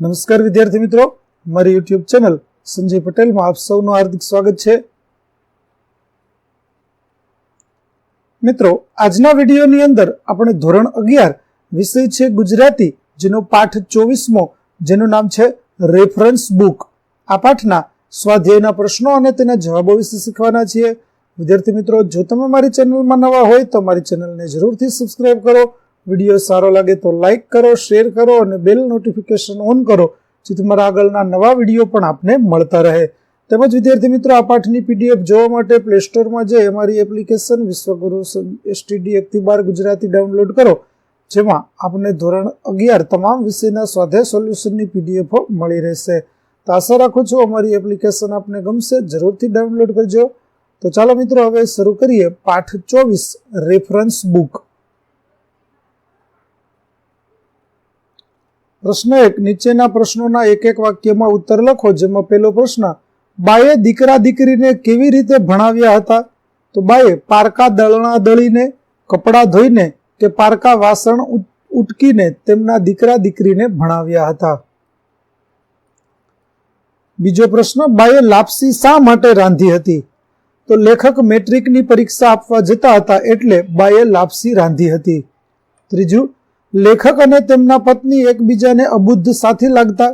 નમસ્કાર વિદ્યાર્થી મિત્રો. મારી યુટ્યુબ ચેનલ સંજય પટેલમાં આપ સૌનું હાર્દિક સ્વાગત છે. મિત્રો, આજના વિડીયોની અંદર આપણે ધોરણ અગિયાર વિષય છે ગુજરાતી, જેનો પાઠ ચોવીસમો, જેનું નામ છે રેફરન્સ બુક આ પાઠના સ્વાધ્યાયના પ્રશ્નો અને તેના જવાબો વિશે શીખવાના છીએ. વિદ્યાર્થી મિત્રો, જો તમે મારી ચેનલમાં નવા હોય તો મારી ચેનલને જરૂરથી સબસ્ક્રાઇબ કરો. વીડિયો સારો લાગે તો લાઇક કરો શેર કરો અને બેલ નોટિફિકેશન ઓન કરો, જેથી મારા આગળના નવા વીડિયો પણ આપને મળતા રહે. તેમજ વિદ્યાર્થી મિત્રો, આ પાઠની પીડીએફ જોવા માટે પ્લે સ્ટોરમાં જઈ અમારી એપ્લિકેશન વિશ્વગુરુ એસટીડી એકથી બાર ગુજરાતી ડાઉનલોડ કરો, જેમાં આપને ધોરણ અગિયાર તમામ વિષયના સ્વાધ્યાય સોલ્યુશનની પીડીએફો મળી રહેશે. તો આશા રાખું છું અમારી એપ્લિકેશન આપને ગમશે, જરૂરથી ડાઉનલોડ કરજો. તો ચાલો મિત્રો, હવે શરૂ કરીએ પાઠ ચોવીસ રેફરન્સ બુક પ્રશ્ન એક, નીચેના પ્રશ્નોના એક એક વાક્યમાં ઉત્તર લખો, જેમાં પહેલો પ્રશ્ન બાએ દીકરા દીકરીને કેવી રીતે ભણાવ્યા હતા? તો બાએ પારકા દળણા દળીને, કપડાં ધોઈને કે પારકા વાસણ ઉટકીને તેમના દીકરા દીકરીને ભણાવ્યા હતા? બીજો પ્રશ્ન બાએ લાપસી શા માટે રાંધી હતી? તો લેખક મેટ્રિકની પરીક્ષા આપવા જતા હતા એટલે બાએ લાપસી રાંધી હતી. ત્રીજું લેખક અને તેમના પત્ની એકબીજાને અબુદ્ધ સાથી લાગતા.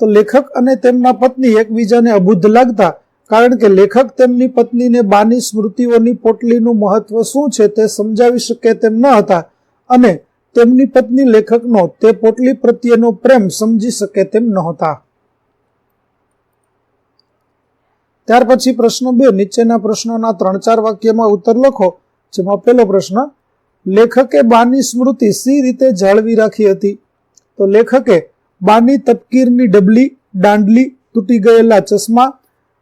તો લેખક અને તેમના પત્ની એકબીજાને અબુદ્ધ લાગતા, કારણ કે લેખક તેમની પત્નીને બાની સ્મૃતિઓની પોટલીનું મહત્વ શું છે તે સમજાવી શકે તેમ ન હતા અને તેમની પત્ની લેખકનો તે પોટલી પ્રત્યેનો પ્રેમ સમજી શકે તેમ નહોતા. ત્યાર પછી પ્રશ્ન બે, નીચેના પ્રશ્નોના ત્રણ ચાર વાક્યમાં ઉત્તર લખો, જેમાં પહેલો પ્રશ્ન લેખકે બાની સ્મૃતિ સી રીતે જાળવી રાખી હતી? તો લેખકે બાની તપકીરની ડબલી, દાંડલી તૂટી ગયેલા ચશ્મા,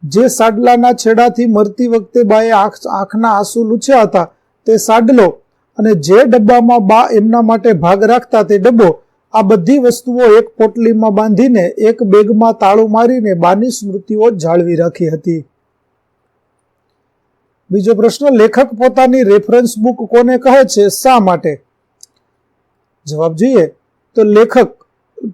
જે સાડલાના છેડાથી મરતી વખતે બાએ આંખના આંસુ લૂછ્યા હતા, તે સાડલો અને જે ડબ્બામાં બા એમના માટે ભાગ રાખતા તે ડબ્બો, આ બધી વસ્તુઓ એક પોટલીમાં બાંધીને એક બેગમાં તાળું મારીને બાની સ્મૃતિઓ જાળવી રાખી હતી. બીજો પ્રશ્ન, લેખક પોતાની રેફરન્સ બુક કોને કહે છે, શા માટે? જવાબ જોઈએ. તો લેખક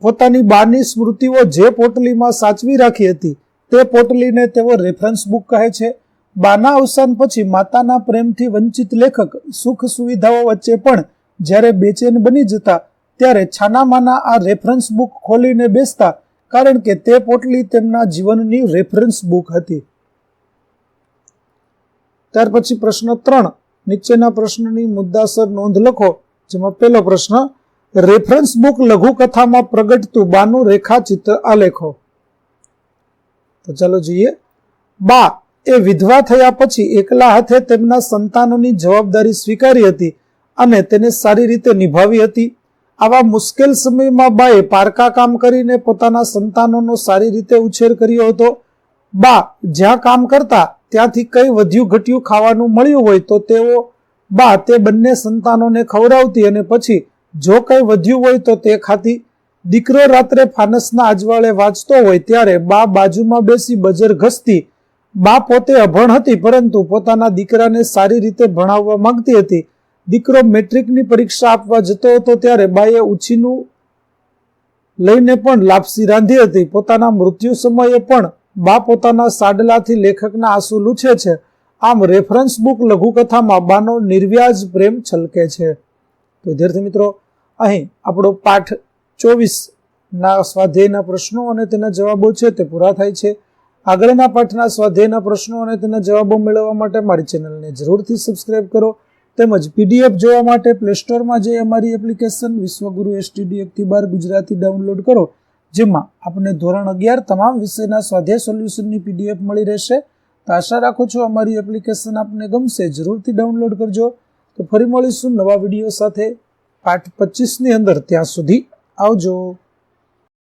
પોતાની બાની સ્મૃતિઓ જે પોટલીમાં સાચવી રાખી હતી, તે પોટલીને તેઓ રેફરન્સ બુક કહે છે. બાના અવસાન પછી માતાના પ્રેમથી વંચિત લેખક સુખ સુવિધાઓ વચ્ચે પણ જ્યારે બેચેન બની જતા, ત્યારે છાનામાના આ રેફરન્સ બુક ખોલીને બેસતા, કારણ કે તે પોટલી તેમના જીવનની રેફરન્સ બુક હતી. ત્યાર પછી પ્રશ્ન ત્રણ. નીચેના પ્રશ્નની મુદ્દાસર નોંધ લખો, જેમાં પહેલો પ્રશ્ન રેફરન્સ બુક લઘુકથામાં પ્રગટતું બાનું રેખાચિત્ર આલેખો. તો ચાલો જોઈએ. બા, એ વિધવા થયા પછી એકલા હાથે તેમના સંતાનોની જવાબદારી સ્વીકારી હતી અને તેને સારી રીતે નિભાવી હતી. આવા મુશ્કેલ સમયમાં બાએ પારકા કામ કરીને પોતાના સંતાનોનો સારી રીતે ઉછેર કર્યો હતો. બા, જ્યાં કામ કરતા ત્યાંથી કંઈ વધ્યું ઘટ્યું ખાવાનું મળ્યું હોય તો તેઓ બા તે બંને સંતાનોને ખવડાવતી અને પછી જો કંઈ વધ્યું હોય તો તે ખાતી. દીકરો રાત્રે ફાનસના અજવાળે વાંચતો હોય ત્યારે બા બાજુમાં બેસી બજર ઘસતી. બા પોતે અભણ હતી પરંતુ પોતાના દીકરાને સારી રીતે ભણાવવા માંગતી હતી. દીકરો મેટ્રિકની પરીક્ષા આપવા જતો હતો ત્યારે બાએ ઉછીનું લઈને પણ લાપસી રાંધી હતી. પોતાના મૃત્યુ સમયે પણ બા પોતાના સાડલાથી લેખકના આંસુ લૂછે છે. આમ રેફરન્સ બુક લઘુકથામાં બાનો નિર્વ્યાજ પ્રેમ છલકે છે. તો વિદ્યાર્થી મિત્રો, અહીં આપણો પાઠ ચોવીસ ના સ્વાધ્યાયના પ્રશ્નો અને તેના જવાબો છે તે પૂરા થાય છે. આગળના પાઠના સ્વાધ્યાયના પ્રશ્નો અને તેના જવાબો મેળવવા માટે મારી ચેનલને જરૂરથી સબસ્ક્રાઇબ કરો. તેમજ પીડીએફ જોવા માટે પ્લે સ્ટોરમાં જઈ અમારી એપ્લિકેશન વિશ્વગુરુ એસટીડી એકથી બાર ગુજરાતી ડાઉનલોડ કરો. જેમાં આપને ધોરણ અગિયાર તમામ વિષયના સ્વાધ્યાય સોલ્યુશનની પીડીએફ મળી રહેશે. તો આશા રાખું છું અમારી એપ્લિકેશન આપને ગમશે. જરૂરથી ડાઉનલોડ કરજો. તો ફરી મળીશું નવા વીડિયો સાથે. પાઠ પચીસની અંદર. ત્યાં સુધી આવજો.